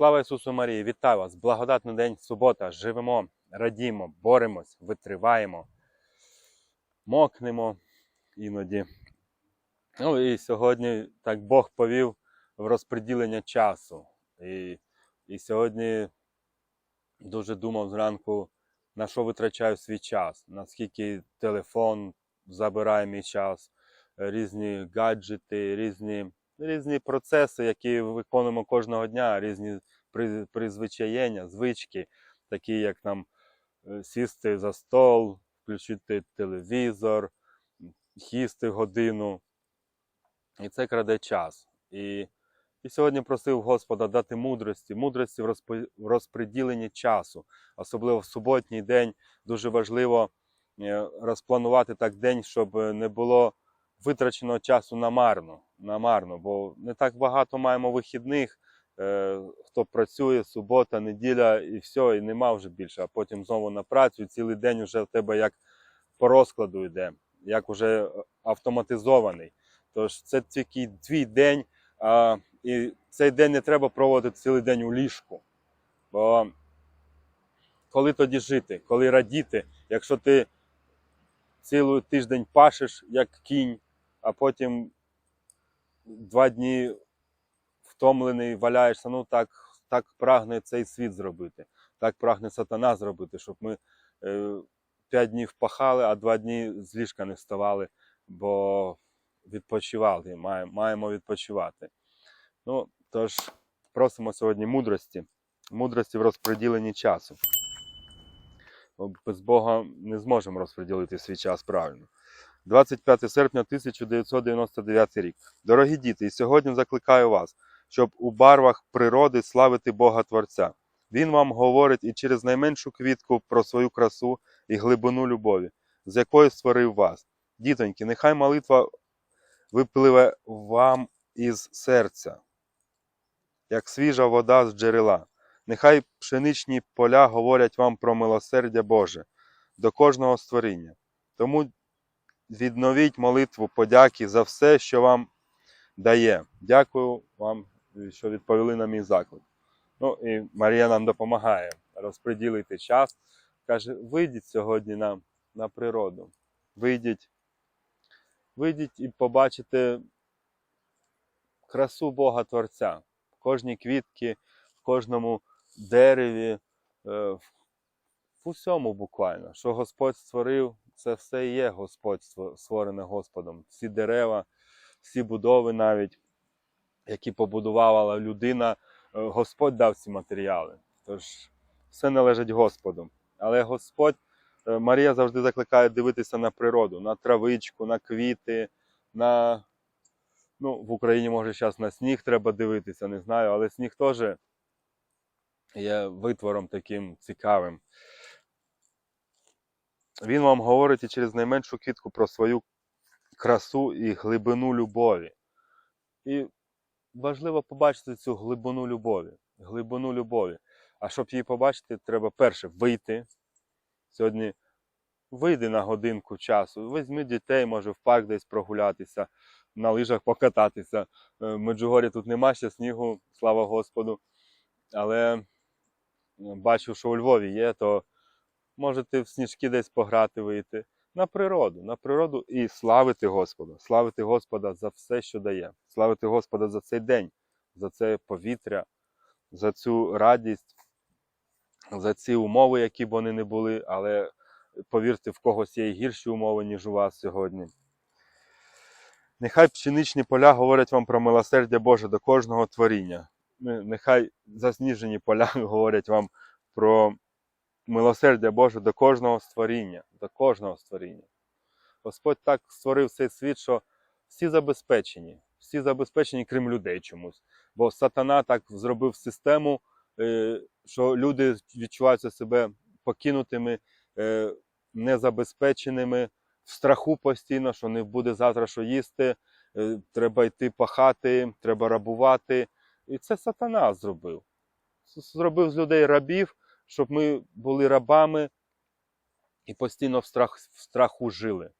Слава Ісусу Марії! Вітаю вас! Благодатний день, субота. Живемо, радімо, боремось, витриваємо, мокнемо іноді. Ну і сьогодні так Бог повів в розподілення часу. І, і сьогодні дуже думав зранку, на що витрачаю свій час, наскільки телефон забирає мій час, різні гаджети, різні, різні процеси, які виконуємо кожного дня, різні призвичаєння, звички, такі як нам е, сісти за стол, включити телевізор, їсти годину. І це краде час. І, і сьогодні просив Господа дати мудрості, мудрості в розпо- в розподіленні часу. Особливо в суботній день дуже важливо е, розпланувати так день, щоб не було витраченого часу намарно, намарно, бо не так багато маємо вихідних. Е, Хто працює, субота, неділя і все, і нема вже більше, а потім знову на працю, і цілий день вже в тебе як по розкладу йде, як уже е, автоматизований. Тож це тільки твій день, а, і цей день не треба проводити цілий день у ліжку. Бо коли тоді жити, коли радіти, якщо ти цілий тиждень пашеш, як кінь, а потім два дні втомлений, валяєшся, ну так, так прагне цей світ зробити, так прагне сатана зробити, щоб ми е, п'ять днів пахали, а два дні з ліжка не вставали, бо відпочивали, маємо, відпочивати. Ну, тож просимо сьогодні мудрості, мудрості в розподіленні часу. Без Бога не зможемо розподілити свій час правильно. 25 серпня 1999 рік. Дорогі діти, і сьогодні закликаю вас, щоб у барвах природи славити Бога Творця. Він вам говорить і через найменшу квітку про свою красу і глибину любові, з якою створив вас. Дітоньки, нехай молитва випливе вам із серця, як свіжа вода з джерела. Нехай пшеничні поля говорять вам про милосердя Боже до кожного створіння. Тому відновіть молитву подяки за все, що вам дає. Дякую вам, що відповіли на мій заклик. Ну і Марія нам допомагає розподілити час. Каже: вийдіть сьогодні на, на природу. Вийдіть, вийдіть і побачите красу Бога Творця в кожній квітці, в кожному дереві, е, в усьому буквально, що Господь створив, це все і є Господь створене Господом. Всі дерева, всі будови навіть, які побудувала людина, е, Господь дав ці матеріали. Тож все належить Господу. Але Господь, е, Марія завжди закликає дивитися на природу, на травичку, на квіти, на. Ну, в Україні, може, зараз на сніг треба дивитися, не знаю, але сніг теж є витвором таким цікавим. Він вам говорить і через найменшу квітку про свою красу і глибину любові. І важливо побачити цю глибину любові. Глибину любові. А щоб її побачити, треба перше вийти. Сьогодні вийди на годинку часу, візьми дітей, може в парк десь прогулятися, на лижах покататися. Е, В Меджугорі тут нема ще снігу, слава Господу. Але е, бачу, що у Львові є, то можете в сніжки десь пограти вийти. На природу, на природу і славити Господа, славити Господа за все, що дає, славити Господа за цей день, за це повітря, за цю радість, за ці умови, які б вони не були, але повірте, в когось є і гірші умови, ніж у вас сьогодні. Нехай пшеничні поля говорять вам про милосердя Боже до кожного творіння. Нехай засніжені поля говорять вам про милосердя Боже до кожного створіння, до кожного створіння. Господь так створив цей світ, що всі забезпечені, всі забезпечені, крім людей чомусь. Бо сатана так зробив систему, е, що люди відчуваються себе покинутими, е, незабезпеченими, в страху постійно, що не буде завтра що їсти, е, треба йти пахати, треба рабувати. І це сатана зробив. Зробив з людей рабів, щоб ми були рабами і постійно в, страх, в страху жили.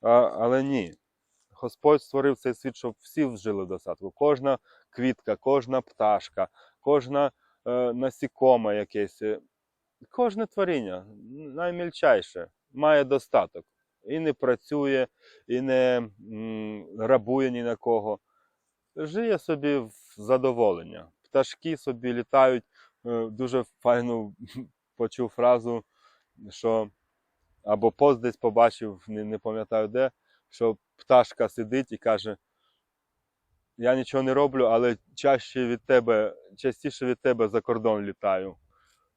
А, але ні. Господь створив цей світ, щоб всі жили в достатку. Кожна квітка, кожна пташка, кожна е, насікоме якесь. е, Кожне творіння, наймільчайше, має достаток. І не працює, і не м, грабує ні на кого. Жиє собі в задоволення. Пташки собі літають. Е, Дуже файну почув фразу, що або пост десь побачив, не, не пам'ятаю де, що пташка сидить і каже: Я нічого не роблю, але чаще від тебе, частіше від тебе за кордон літаю.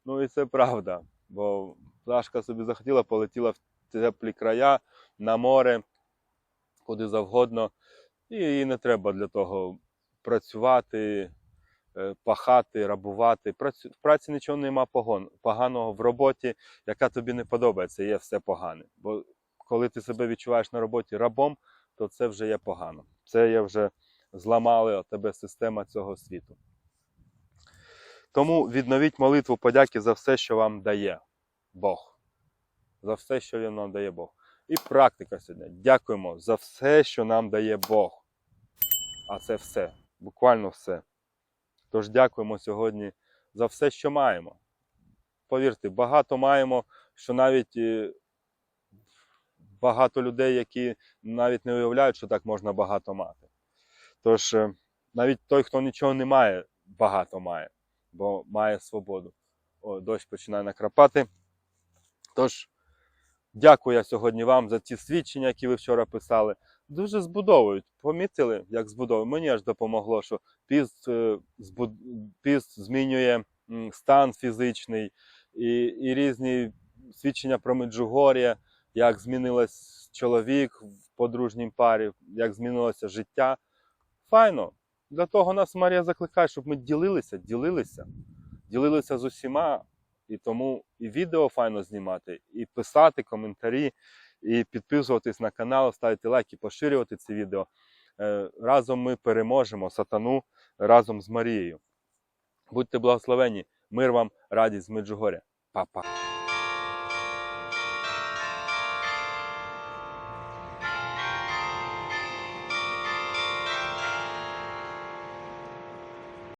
Ну і це правда, бо пташка собі захотіла, полетіла в теплі края, на море, куди завгодно. І їй не треба для того працювати, пахати, рабувати. В праці нічого нема поганого. В роботі, яка тобі не подобається, є все погане. Бо коли ти себе відчуваєш на роботі рабом, то це вже є погано. Це є вже зламали тебе система цього світу. Тому відновіть молитву подяки за все, що вам дає Бог. За все, що Він нам дає Бог. І практика сьогодні. Дякуємо за все, що нам дає Бог. А це все, буквально все. Тож дякуємо сьогодні за все, що маємо. Повірте, багато маємо, що навіть е, багато людей, які навіть не уявляють, що так можна багато мати. Тож е, навіть той, хто нічого не має, багато має, бо має свободу. О, дощ починає накрапати. Тож, дякую я сьогодні вам за ті свідчення, які ви вчора писали. Дуже збудовують. Помітили, як збудовують? Мені аж допомогло, що піст, е, піст змінює стан фізичний і, і різні свідчення про Меджугор'я, як змінилось чоловік в подружній парі, як змінилося життя. Файно. Для того нас Марія закликає, щоб ми ділилися, ділилися, ділилися з усіма. І тому і відео файно знімати, і писати коментарі, і підписуватись на канал, ставити лайки, поширювати це відео. Е, Разом ми переможемо сатану разом з Марією. Будьте благословені, мир вам, радість з Меджугоря. Па-па.